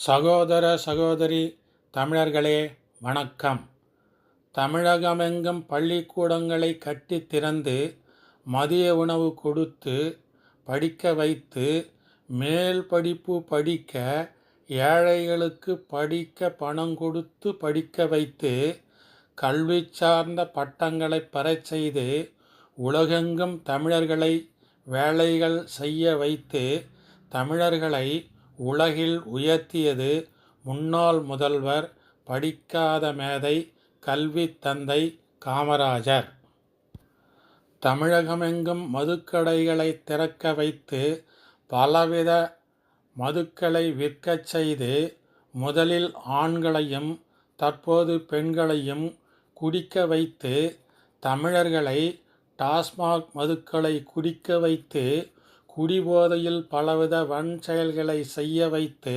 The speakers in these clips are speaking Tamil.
சகோதர சகோதரி தமிழர்களே வணக்கம். தமிழகமெங்கும் பள்ளிக்கூடங்களை கட்டித் திறந்து மதிய உணவு கொடுத்து படிக்க வைத்து மேல் படிப்பு படிக்க ஏழைகளுக்கு படிக்க பணம் கொடுத்து படிக்க வைத்து கல்வி சார்ந்த பட்டங்களை பெறச் செய்து உலகெங்கும் தமிழர்களை வேலைகள் செய்ய வைத்து தமிழர்களை உலகில் உயர்த்தியது முன்னாள் முதல்வர் படிக்காத மேதை கல்வி தந்தை காமராஜர். தமிழகமெங்கும் மதுக்கடைகளை திறக்க வைத்து பலவித மதுக்களை விற்கச் செய்து முதலில் ஆண்களையும் தற்போது பெண்களையும் குடிக்க வைத்து தமிழர்களை டாஸ்மாக் மதுக்களை குடிக்க வைத்து குடிபோதையில் பலவித வன் செயல்களை செய்ய வைத்து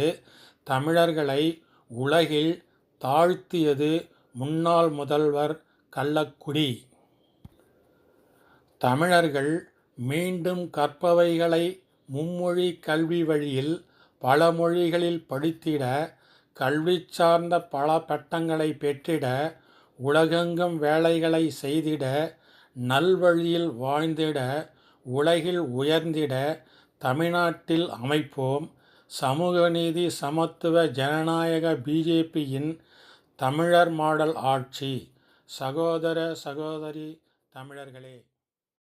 தமிழர்களை உலகில் தாழ்த்தியது முன்னாள் முதல்வர் கள்ளக்குடி. தமிழர்கள் மீண்டும் கற்பவைகளை மும்மொழி கல்வி வழியில் பல மொழிகளில் படித்திட கல்வி சார்ந்த பல பட்டங்களை பெற்றிட உலகெங்கும் வேலைகளை செய்திட நல்வழியில் வாழ்ந்திட உலகில் உயர்ந்திட தமிழ்நாட்டில் அமைப்போம். சமூக நீதி சமத்துவ ஜனநாயக பிஜேபியின் தமிழர் மாடல் ஆட்சி. சகோதர சகோதரி தமிழர்களே